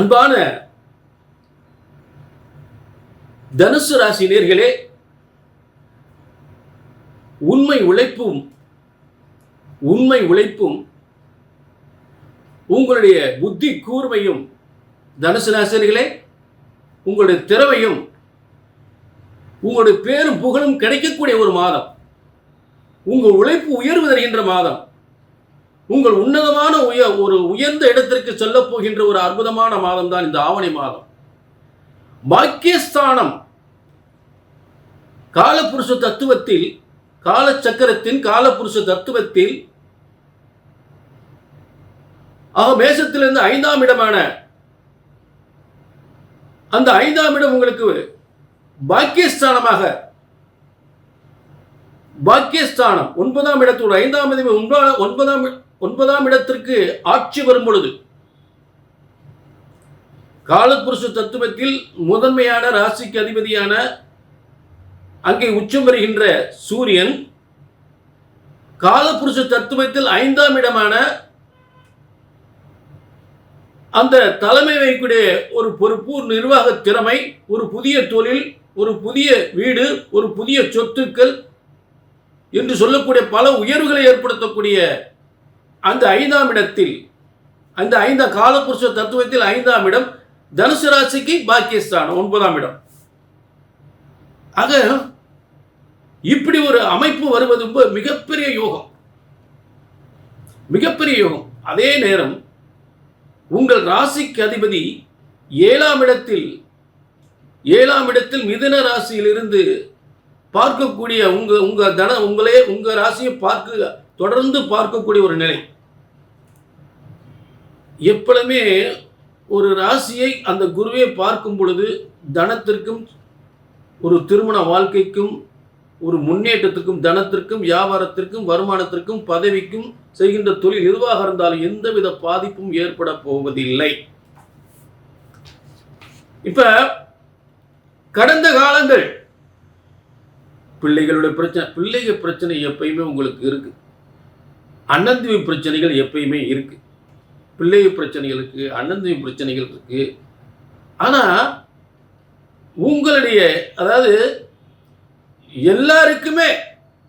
அன்பான தனுசு ராசி நேர்களே உண்மை உழைப்பும் உண்மை உழைப்பும் உங்களுடைய புத்தி கூர்மையும் தனுசு ராசினர்களே உங்களுடைய திறமையும் உங்களுடைய பேரும் புகழும் கிடைக்கக்கூடிய ஒரு மாதம். உங்கள் உழைப்பு உயர்வு தருகின்ற மாதம். உங்கள் உன்னதமான உய ஒரு உயர்ந்த இடத்திற்கு செல்ல போகின்ற ஒரு அற்புதமான மாதம் தான் இந்த ஆவணி மாதம். பாக்கியஸ்தானம். காலபுருஷ தத்துவத்தில் காலச்சக்கரத்தின் காலபுருஷ தத்துவத்தில் ஆக மேசத்திலிருந்து ஐந்தாம் இடமான அந்த ஐந்தாம் இடம் உங்களுக்கு பாக்கியஸ்தானமாக. பாக்கியஸ்தானம். ஒன்பதாம் இடத்தோடு ஐந்தாம் இடம் ஒன்பதாம் ஒன்பதாம் ஒன்பதாம் இடத்திற்கு ஆட்சி வரும் பொழுது காலப்புருஷ தத்துவத்தில் முதன்மையான ராசிக்கு அதிபதியான அங்கே உச்சம் வருகின்ற சூரியன் காலப்புருஷ தத்துவத்தில் ஐந்தாம் இடமான அந்த தலைமை வைக்கூடிய ஒரு பொறுப்பு ஒரு நிர்வாக திறமை ஒரு புதிய தொழில் ஒரு புதிய வீடு ஒரு புதிய சொத்துக்கள் என்று சொல்லக்கூடிய பல உயர்வுகளை ஏற்படுத்தக்கூடிய அந்த ஐந்தாம் இடத்தில் அந்த ஐந்தாம் காலபுருஷ தத்துவத்தில் ஐந்தாம் இடம் தனுசு ராசிக்கு பாக்கியஸ்தானம் ஒன்பதாம் இடம். ஆக இப்படி ஒரு அமைப்பு வருவது ரொம்ப மிகப்பெரிய யோகம். மிகப்பெரிய யோகம். அதே நேரம் உங்கள் ராசிக்கு அதிபதி ஏழாம் இடத்தில் ஏழாம் இடத்தில் மிதுன ராசியிலிருந்து பார்க்கக்கூடிய உங்க உங்க தன உங்களே உங்க ராசியை பார்க்க தொடர்ந்து பார்க்கக்கூடிய ஒரு நிலை. எப்பொழுதுமே ஒரு ராசியை அந்த குருவே பார்க்கும் பொழுது தனத்திற்கும் ஒரு திருமண வாழ்க்கைக்கும் ஒரு முன்னேற்றத்திற்கும் தனத்திற்கும் வியாபாரத்திற்கும் வருமானத்திற்கும் பதவிக்கும் செய்கின்ற தொழில் எதுவாக இருந்தாலும் எந்தவித பாதிப்பும் ஏற்பட போவதில்லை. இப்ப கடந்த காலங்கள் பிள்ளைகளுடைய பிரச்சனை பிள்ளைகள் பிரச்சனை எப்பயுமே உங்களுக்கு இருக்கு. அண்ணந்தவி பிரச்சனைகள் எப்பயுமே இருக்குது பிள்ளை பிரச்சனைகளுக்கு அண்ணந்தவி பிரச்சனைகள் இருக்குது ஆனால் உங்களுடைய அதாவது எல்லாருக்குமே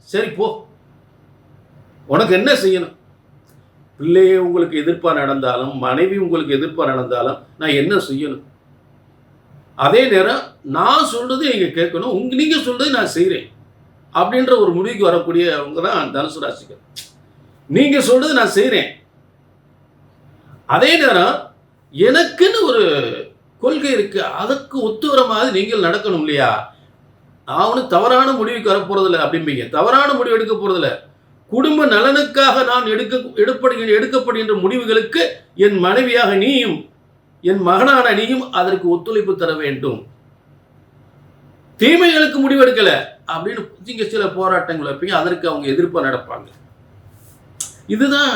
சரி போ. உனக்கு என்ன செய்யணும்? பிள்ளையே உங்களுக்கு எதிர்ப்பாக நடந்தாலும் மனைவி உங்களுக்கு எதிர்ப்பாக நடந்தாலும் நான் என்ன செய்யணும்? அதே நேரம் நான் சொல்றது நீங்க கேட்கணும். உங்க நீங்கள் சொல்றது நான் செய்கிறேன் அப்படின்ற ஒரு முடிவுக்கு வரக்கூடியவங்க தான் தனுசு ராசிகள். நீங்க சொல்றது நான் செய்கிறேன் அதே நேரம் எனக்குன்னு ஒரு கொள்கை இருக்கு. அதற்கு ஒத்து வர மாதிரி நீங்கள் நடக்கணும் இல்லையா? நான் ஒன்றும் தவறான முடிவுக்கு வரப்போறதில்ல அப்படிம்பீங்க. தவறான முடிவு எடுக்க போறதில்ல. குடும்ப நலனுக்காக நான் எடுக்க எடுப்படுகின்ற எடுக்கப்படுகின்ற முடிவுகளுக்கு என் மனைவியாக நீயும் என் மகனான நீயும் அதற்கு ஒத்துழைப்பு தர வேண்டும். தீமைகளுக்கு முடிவெடுக்கல அப்படின்னு சில போராட்டங்கள் வைப்பீங்க. அதற்கு அவங்க எதிர்ப்பா நடப்பாங்க. இதுதான்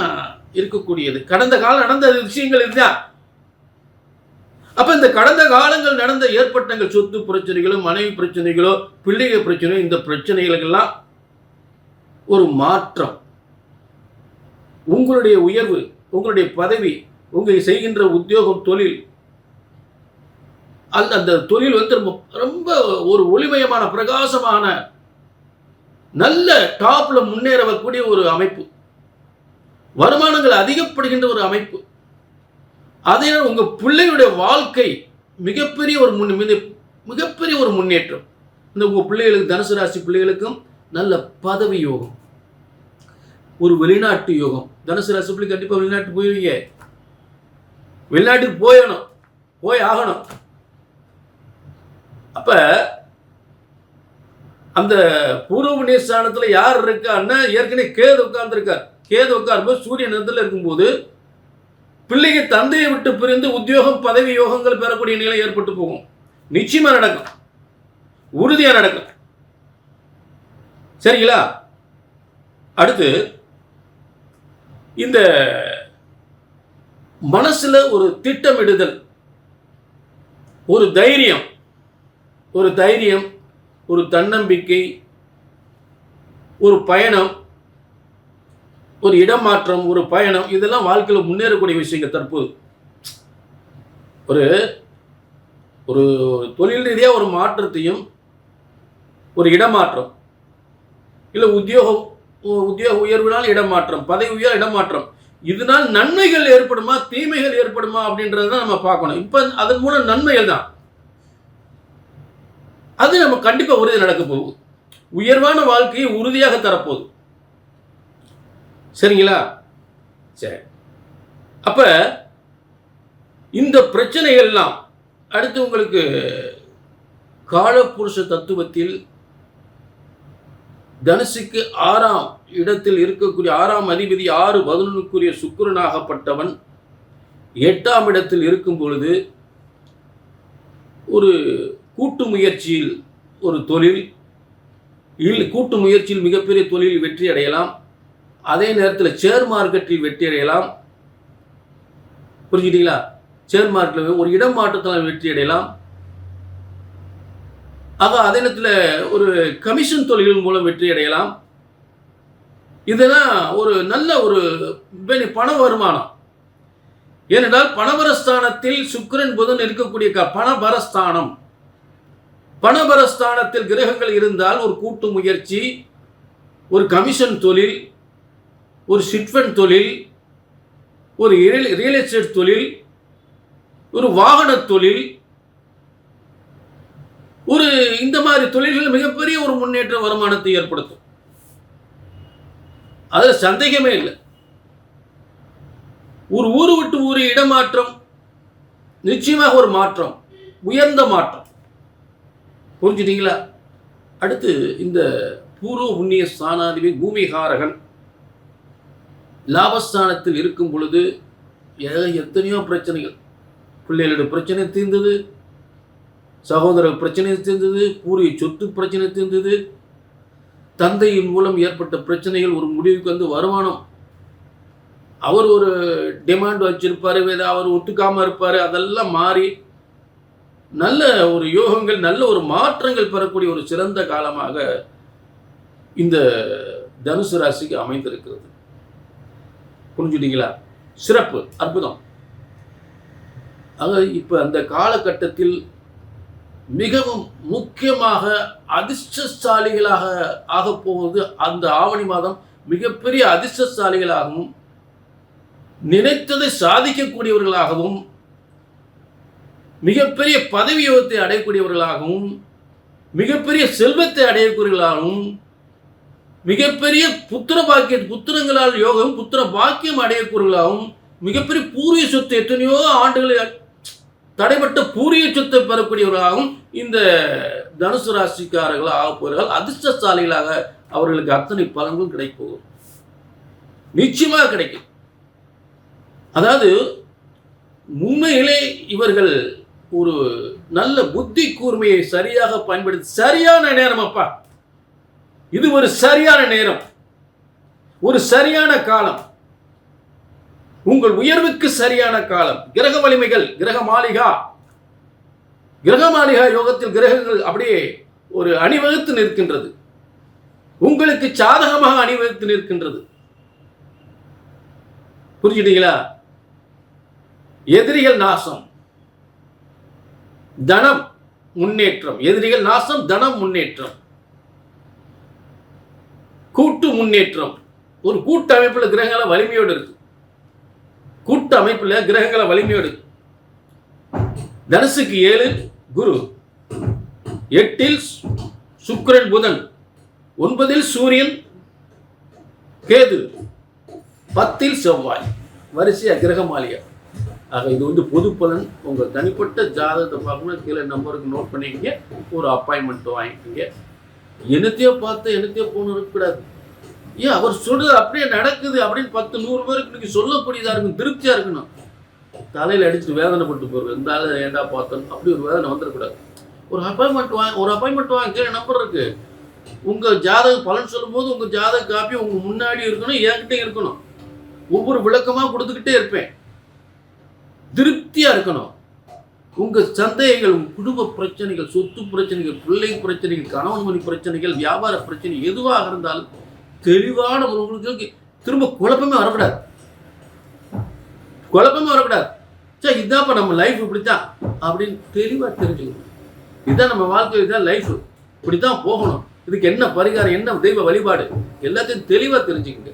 இருக்கக்கூடியது. கடந்த காலம் நடந்த விஷயங்கள் இருந்தா அப்ப இந்த கடந்த காலங்கள் நடந்த ஏற்பட்டங்கள் சொத்து பிரச்சனைகளோ மனைவி பிரச்சனைகளோ பிள்ளைகள் பிரச்சனையோ இந்த பிரச்சனைகளுக்கெல்லாம் ஒரு மாற்றம். உங்களுடைய உயர்வு உங்களுடைய பதவி உங்கள் செய்கின்ற உத்தியோகம் தொழில் அந்த அந்த தொழில் வந்து ரொம்ப ரொம்ப ஒரு ஒளிமயமான பிரகாசமான நல்ல டாப்ல முன்னேற வரக்கூடிய ஒரு அமைப்பு. வருமானங்கள் அதிகப்படுகின்ற ஒரு அமைப்பு. அதே உங்கள் பிள்ளையுடைய வாழ்க்கை மிகப்பெரிய ஒரு முன் மிக- மிகப்பெரிய ஒரு முன்னேற்றம். இந்த உங்கள் பிள்ளைகளுக்கு தனுசு ராசி பிள்ளைகளுக்கும் நல்ல பதவி யோகம். ஒரு வெளிநாட்டு யோகம். தனுசு ராசி பிள்ளை கண்டிப்பாக வெளிநாட்டு போயிருவீங்க. வெளிநாட்டுக்கு போயணும். போய் ஆகணும். அப்ப அந்த பூர்வ புண்ணிய ஸ்தானத்துல யார் இருக்கான்னா ஏற்கனவே கேது உட்கார்ந்துருக்கார். கேது உட்காரும்போது சூரியன் இடத்துல இருக்கும்போது பிள்ளைக்கு தந்தையை விட்டு பிரிந்து உத்தியோகம் பதவி யோகங்கள் பெறக்கூடிய நிலை ஏற்பட்டு போகும். நிச்சயமா நடக்கும். உறுதியாக நடக்கும். சரிங்களா? அடுத்து இந்த மனசுல ஒரு திட்டமிடுதல் ஒரு தைரியம் ஒரு தைரியம் ஒரு தன்னம்பிக்கை ஒரு பயணம் ஒரு இடமாற்றம் ஒரு பயணம் இதெல்லாம் வாழ்க்கையில் முன்னேறக்கூடிய விஷயங்கள் தற்போது. ஒரு ஒரு தொழில் ரீதியாக ஒரு மாற்றத்தையும் ஒரு இடமாற்றம். இல்லை உத்தியோகம் உத்தியோக உயர்வினால் இடமாற்றம் பதவி உயர் இடமாற்றம். இதனால் நன்மைகள் ஏற்படுமா தீமைகள் ஏற்படுமா அப்படின்றத தான் நம்ம பார்க்கணும். இப்போ அதன் மூலம் நன்மைகள் தான். அது நம்ம கண்டிப்பாக உறுதி நடக்க போகுது. உயர்வான வாழ்க்கையை உறுதியாக தரப்போகுது. சரிங்களா? சரி. அப்போ இந்த பிரச்சனைகள்லாம் அடுத்து உங்களுக்கு காலப்புருஷ தத்துவத்தில் தனுசுக்கு ஆறாம் இடத்தில் இருக்கக்கூடிய ஆறாம் அதிபதி ஆறு பதினொன்றுக்குரிய சுக்கிரனாகப்பட்டவன் எட்டாம் இடத்தில் இருக்கும் பொழுது ஒரு கூட்டு முயற்சியில் ஒரு தொழில் இல் கூட்டு முயற்சியில் மிகப்பெரிய தொழில் வெற்றி அடையலாம். அதே நேரத்தில் ஷேர் மார்க்கெட்டில் வெற்றி அடையலாம். புரிஞ்சுட்டீங்களா ஷேர் மார்க்கெட்டில் ஒரு இடம் மாற்றத்தில் வெற்றி அடையலாம். ஆக அதே நேரத்தில் ஒரு கமிஷன் தொழில்கள் மூலம் வெற்றி அடையலாம். இதெல்லாம் ஒரு நல்ல ஒரு பெனி- பண வருமானம். ஏனென்றால் பணபரஸ்தானத்தில் சுக்கரன் புதன் இருக்கக்கூடிய க- பணபரஸ்தானம். பணபரஸ்தானத்தில் கிரகங்கள் இருந்தால் ஒரு கூட்டு முயற்சி ஒரு கமிஷன் தொழில் ஒரு சிட்வன் தொழில் ஒரு ரியல் ரியல் எஸ்டேட் தொழில் ஒரு வாகன தொழில் ஒரு இந்த மாதிரி தொழில்கள் மிகப்பெரிய ஒரு முன்னேற்ற வருமானத்தை ஏற்படுத்தும். அதில் சந்தேகமே இல்லை. ஒரு ஊரு விட்டு ஊர் இடமாற்றம் நிச்சயமாக ஒரு மாற்றம் உயர்ந்த மாற்றம். புரிஞ்சுட்டீங்களா? அடுத்து இந்த பூர்வ புண்ணிய ஸ்தானாதிபதி பூமிகாரகன் லாபஸ்தானத்தில் இருக்கும் பொழுது ஏ- எத்தனையோ பிரச்சனைகள். பிள்ளைகளுடைய பிரச்சனை தீர்ந்தது. சகோதர பிரச்சனை தீர்ந்தது. பூரிய சொத்து பிரச்சனை தீர்ந்தது. தந்தையின் மூலம் ஏற்பட்ட பிரச்சனைகள் ஒரு முடிவுக்கு வந்து வருமானம். அவர் ஒரு டிமாண்ட் வச்சுருப்பார் வேற அவர் ஒத்துக்காமல் இருப்பார். அதெல்லாம் மாறி நல்ல ஒரு யோகங்கள் நல்ல ஒரு மாற்றங்கள் பெறக்கூடிய ஒரு சிறந்த காலமாக இந்த தனுசு ராசிக்கு அமைந்திருக்கிறது. புரிஞ்சுட்டீங்களா சிறப்பு அற்புதம். ஆக இப்போ அந்த காலகட்டத்தில் மிகவும் முக்கியமாக அதிர்ஷ்டசாலிகளாக ஆகப் போவது அந்த ஆவணி மாதம் மிகப்பெரிய அதிர்ஷ்டசாலிகளாகவும் நினைத்ததை சாதிக்கக்கூடியவர்களாகவும் மிகப்பெரிய பதவி யோகத்தை அடையக்கூடியவர்களாகவும் மிகப்பெரிய செல்வத்தை அடையக்கூடியவர்களாகவும் மிகப்பெரிய புத்திர பாக்கிய புத்திரங்களால் யோகம் புத்திர பாக்கியம் அடையக்கூடியவர்களாகவும் மிகப்பெரிய பூர்வீக சொத்து எத்தனையோ ஆண்டுகளில் தடைப்பட்ட பூர்வீக சொத்தை பெறக்கூடியவர்களாகவும் இந்த தனுசு ராசிக்காரர்கள் ஆகப் அதிர்ஷ்டசாலிகளாக அவர்களுக்கு அத்தனை பலன்களும் கிடைக்கும் நிச்சயமாக கிடைக்கும். அதாவது உண்மையிலே இவர்கள் ஒரு நல்ல புத்தி கூர்மையை சரியாக பயன்படுத்தி சரியான நேரம் அப்பா. இது ஒரு சரியான நேரம். ஒரு சரியான காலம். உங்கள் உயர்வுக்கு சரியான காலம். கிரக வலிமைகள் கிரக மாளிகா. கிரக மாளிகா யோகத்தில் கிரகங்கள் அப்படியே ஒரு அணிவகுத்து நிற்கின்றது. உங்களுக்கு சாதகமாக அணிவகுத்து நிற்கின்றது. புரிஞ்சுட்டீங்களா? எதிரிகள் நாசம். தனம் முன்னேற்றம். எதிரிகள் நாசம் தனம் முன்னேற்றம். கூட்டு முன்னேற்றம். ஒரு கூட்டு அமைப்பில் கிரகங்களை வலிமையோடு இருக்கு. கூட்டு அமைப்பில் கிரகங்கள வலிமையோடு இருக்கு. தனுசுக்கு ஏழு குரு. எட்டில் சுக்கிரன் புதன். ஒன்பதில் சூரியன் கேது. பத்தில் செவ்வாய். வரிசையா கிரக மாளிகை. ஆக இது வந்து பொது பலன். உங்கள் தனிப்பட்ட ஜாதகத்தை பார்க்கணும் கீழே நம்பருக்கு நோட் பண்ணிக்கங்க. ஒரு அப்பாயின்மெண்ட் வாங்கிக்கோங்க. என்னத்தையோ பார்த்து என்னத்தையோ போகணும் இருக்கக்கூடாது. ஏன் அவர் சொல்றது அப்படியே நடக்குது அப்படின்னு பத்து நூறு பேருக்கு இன்னைக்கு சொல்லக்கூடியதாக இருக்கும் திருப்தியாக இருக்கணும். தலையில் அடிச்சுட்டு வேதனைப்பட்டு போகிறது இந்த ஆளு ஏன்டா பார்த்தோம்? அப்படி ஒரு வேதனை வந்துடக்கூடாது. ஒரு அப்பாயின்மெண்ட் வாங்க ஒரு அப்பாயின்மெண்ட் வாங்க கீழே நம்பர் இருக்கு. உங்கள் ஜாதக பலன் சொல்லும்போது உங்கள் ஜாதக காப்பி உங்கள் முன்னாடி இருக்கணும் என்கிட்ட இருக்கணும். ஒவ்வொரு விளக்கமாக கொடுத்துக்கிட்டே இருப்பேன். திருப்தியாக இருக்கணும். உங்கள் சந்தேகங்கள் உங்கள் குடும்ப பிரச்சனைகள் சொத்து பிரச்சனைகள் பிள்ளை பிரச்சனைகள் கணவன் மணி பிரச்சனைகள் வியாபார பிரச்சனை எதுவாக இருந்தாலும் தெளிவான உங்களுக்கு திரும்ப குழப்பமே வரக்கூடாது. குழப்பமே வரக்கூடாது. சார் இதான்ப்பா நம்ம லைஃப் இப்படித்தான் அப்படின்னு தெளிவாக தெரிஞ்சுக்கணும். இதுதான் நம்ம வாழ்க்கை இதுதான் லைஃப் இப்படி தான் போகணும். இதுக்கு என்ன பரிகாரம் என்ன தெய்வ வழிபாடு? எல்லாத்தையும் தெளிவாக தெரிஞ்சுக்கங்க.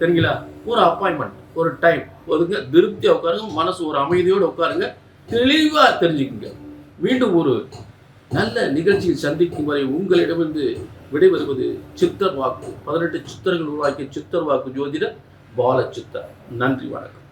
சரிங்களா? ஒரு அப்பாயின்மெண்ட் ஒரு டைம் ஒதுங்க திருப்தியாக உட்காருங்க மனசு ஒரு அமைதியோடு உட்காருங்க. தெளிவாக தெரிஞ்சுக்குங்க. மீண்டும் ஒரு நல்ல நிகழ்ச்சியில் சந்திக்கும் வரை உங்களிடமிருந்து விடைபெறுவது சித்தர் வாக்கு. பதினெட்டு சித்தர்கள் உருவாக்கிய சித்தர் வாக்கு ஜோதிடர் பால சித்தர் நன்றி வணக்கம்.